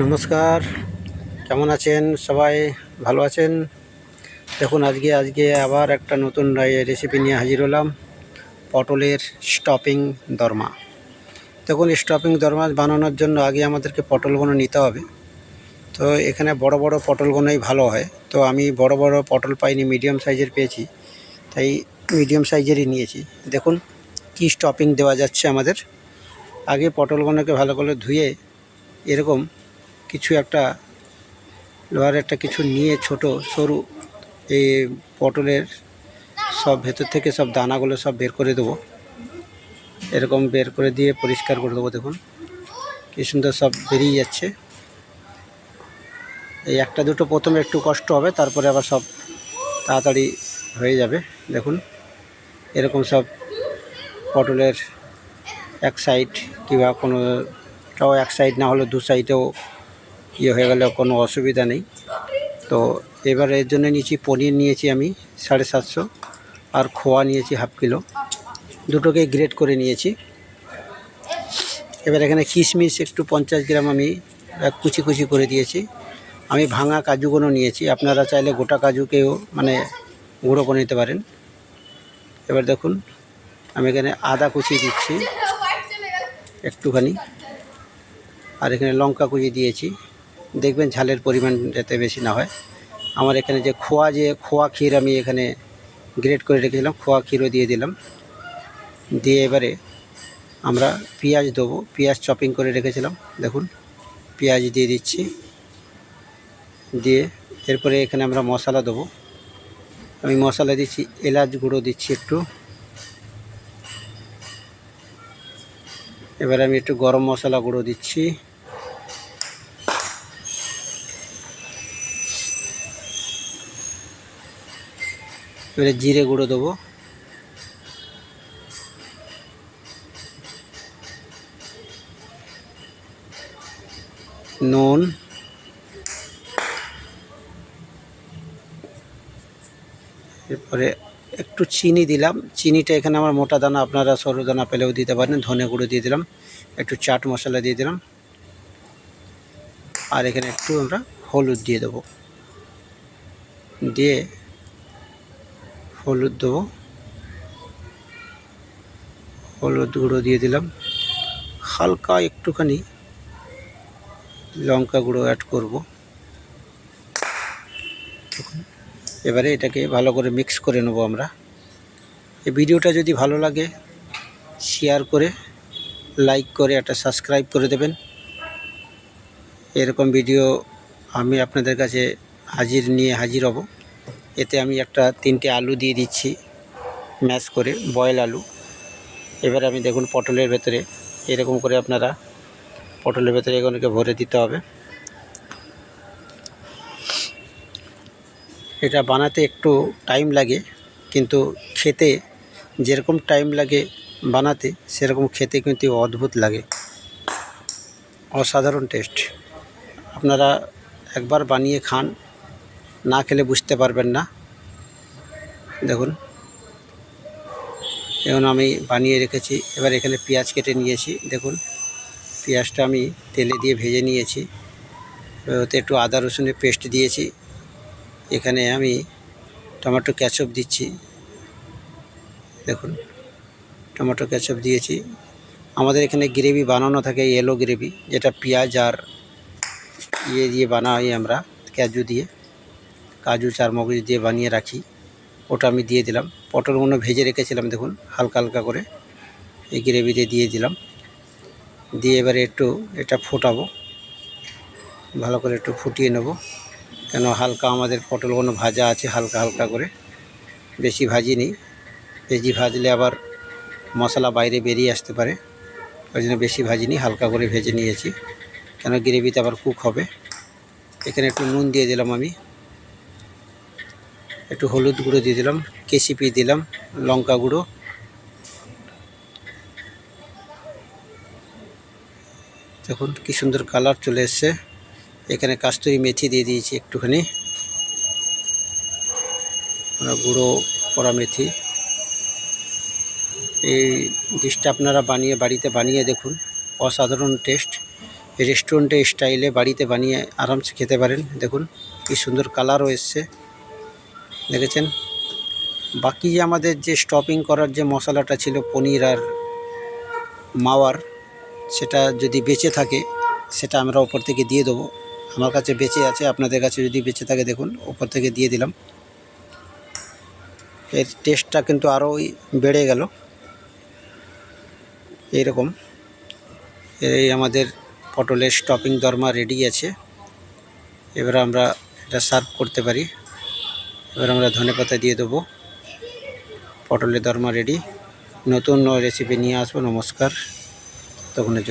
নমস্কার। কেমন আছেন সবাই? ভালো আছেন? দেখুন, আজকে আজকে আবার একটা নতুন রেসিপি নিয়ে হাজির হলাম। পটলের স্টপিং দরমা। দেখুন স্টপিং দরমা বানানোর জন্য আগে আমাদেরকে পটলগুলো নিতে হবে। তো এখানে বড় বড় পটলগুলোই ভালো হয়। তো আমি বড় বড় পটল পাইনি মিডিয়াম সাইজের পেয়েছি। তাই মিডিয়াম সাইজেরই নিয়েছি। দেখুন, কি স্টপিং দেওয়া যাচ্ছে আমাদের। আগে পটলগুলোকে ভালো করে ধুয়ে এরকম কিছু একটা, লোহার একটা কিছু নিয়ে ছোট সরু এই পটলের সব ভেতর থেকে সব দানাগুলো সব বের করে দেবো। এরকম বের করে দিয়ে পরিষ্কার করে দেবো, দেখুন। কি সুন্দর সব বেরিয়ে যাচ্ছে। এই একটা দুটো প্রথমে একটু কষ্ট হবে, তারপরে আবার সব তাড়াতাড়ি হয়ে যাবে, দেখুন। এরকম সব পটলের এক সাইড কিংবা কোনোটাও এক সাইড না হলে দু সাইডেও ইয়ে হয়ে গেলে, কোনো অসুবিধা নেই। তো এবার এর জন্য নিয়েছি পনির নিয়েছি আমি সাড়ে সাতশো আর খোয়া নিয়েছি হাফ কিলো। দুটোকে গ্রেট করে নিয়েছি। এবার এখানে কিশমিশ একটু পঞ্চাশ গ্রাম আমি কুচি কুচি করে দিয়েছি। আমি ভাঙা কাজুগুলো নিয়েছি, আপনারা চাইলে গোটা কাজুকেও মানে গুঁড়ো করে নিতে পারেন। এবার দেখুন, আমি এখানে আদা কুচি দিচ্ছি একটুখানি। আর এখানে লঙ্কা কুচি দিয়েছি। দেখবেন ঝালের পরিমাণ যাতে বেশি না হয়। আমার এখানে যে খোয়া যে, খোয়া ক্ষীর আমি এখানে গ্রেড করে রেখেছিলাম, খোয়া ক্ষীরও দিয়ে দিলাম। দিয়ে এবারে আমরা পেঁয়াজ দেবো, পেঁয়াজ চপিং করে রেখেছিলাম, দেখুন। পেঁয়াজ দিয়ে দিচ্ছি। দিয়ে এরপরে এখানে আমরা মশলা দেবো। আমি মশলা দিচ্ছি, এলাচ গুঁড়ো দিচ্ছি একটু। এবার আমি একটু গরম মশলা গুঁড়ো দিচ্ছি। এবারে জিরে গুঁড়ো দেবো। নুন। এরপরে একটু চিনি দিলাম। চিনিটা এখানে আমার মোটা দানা, আপনারা সরু দানা পেলেও দিতে পারেন, ধনে গুঁড়ো দিয়ে দিলাম। একটু চাট মশলা দিয়ে দিলাম। আর এখানে একটু আমরা হলুদ দিয়ে দেবো। দিয়ে হলুদ দেবো। হলুদ গুঁড়ো দিয়ে দিলাম। হালকা একটুখানি লঙ্কা গুঁড়ো অ্যাড করব। এবারে এটাকে ভালো করে মিক্স করে নেব আমরা। এই ভিডিওটা যদি ভালো লাগে শেয়ার করে লাইক করে, একটা সাবস্ক্রাইব করে দেবেন। এরকম ভিডিও আমি আপনাদের কাছে হাজির নিয়ে হাজির হব। এতে আমি একটা তিনটে আলু দিয়ে দিচ্ছি ম্যাশ করে, বয়েল আলু। এবার আমি দেখুন পটলের ভেতরে, এরকম করে আপনারা পটলের ভেতরে এগুলোকে ভরে দিতে হবে। এটা বানাতে একটু টাইম লাগে, কিন্তু খেতে যেরকম টাইম লাগে বানাতে, সেরকম খেতে কিন্তু অদ্ভুত লাগে। অসাধারণ টেস্ট। আপনারা একবার বানিয়ে খান না খেলে বুঝতে পারবেন না। দেখুন। এখন আমি বানিয়ে রেখেছি। এবার এখানে পেঁয়াজ কেটে নিয়েছি। দেখুন, পেঁয়াজটা আমি তেলে দিয়ে ভেজে নিয়েছি। ওতে একটু আদা, রসুনের পেস্ট দিয়েছি। এখানে আমি টমেটো ক্যাচপ দিচ্ছি। দেখুন, টমেটো ক্যাচপ দিয়েছি। আমাদের এখানে গ্রেভি বানানো থাকে ইয়েলো গ্রেভি যেটা পেঁয়াজ আর ইয়ে দিয়ে বানাই আমরা কাজু দিয়ে। কাজু, চারমগজ দিয়ে বানিয়ে রাখি, ওটা আমি দিয়ে দিলাম। পটলগুলো ভেজে রেখেছিলাম, দেখুন, হালকা হালকা করে। এই গ্রেভিতে দিয়ে দিলাম। দিয়ে এবারে একটু এটা ফোটাবো। ভালো করে একটু ফুটিয়ে নেব। কেন হালকা আমাদের পটলগুলো ভাজা আছে, হালকা হালকা করে। বেশি ভাজিনি বেশি ভাজলে আবার মশলা বাইরে বেরিয়ে আসতে পারে। ওই জন্য বেশি ভাজিনি হালকা করে ভেজে নিয়েছি। কেন গ্রেভিতে আবার কুক হবে। এখানে একটু নুন দিয়ে দিলাম আমি। একটু হলুদ গুঁড়ো দিয়ে দিলাম, কেসিপি দিলাম, লঙ্কা গুঁড়ো। দেখুন কি সুন্দর কালার চলে এসছে। এখানে কাস্তুরি মেথি দিয়ে দিয়েছি একটুখানি। গুঁড়ো করা মেথি। এই ডিশটা আপনারা বানিয়ে, বাড়িতে বানিয়ে দেখুন। অসাধারণ টেস্ট। রেস্টুরেন্টে স্টাইলে বাড়িতে বানিয়ে আরামসে খেতে পারেন। দেখুন কি সুন্দর কালারও এসছে। দেখেছেন? বাকি যে আমাদের যে স্টপিং করার যে মশলাটা ছিল পনির আর মাওয়ার, সেটা যদি বেঁচে থাকে, সেটা আমরা ওপর থেকে দিয়ে দেবো। আমার কাছে বেঁচে আছে, আপনাদের কাছে যদি বেঁচে থাকে, দেখুন ওপর থেকে দিয়ে দিলাম। এর টেস্টটা কিন্তু আরও বেড়ে গেল। এইরকম। এই আমাদের পটলের স্টপিং দরমা রেডি আছে। এবার আমরা এটা সার্ভ করতে পারি। এবার আমরা ধনে পাতা দিয়ে দেবো। পটলের দরমা রেডি নতুন রেসিপি নিয়ে আসব। নমস্কার। তখনের জন্য।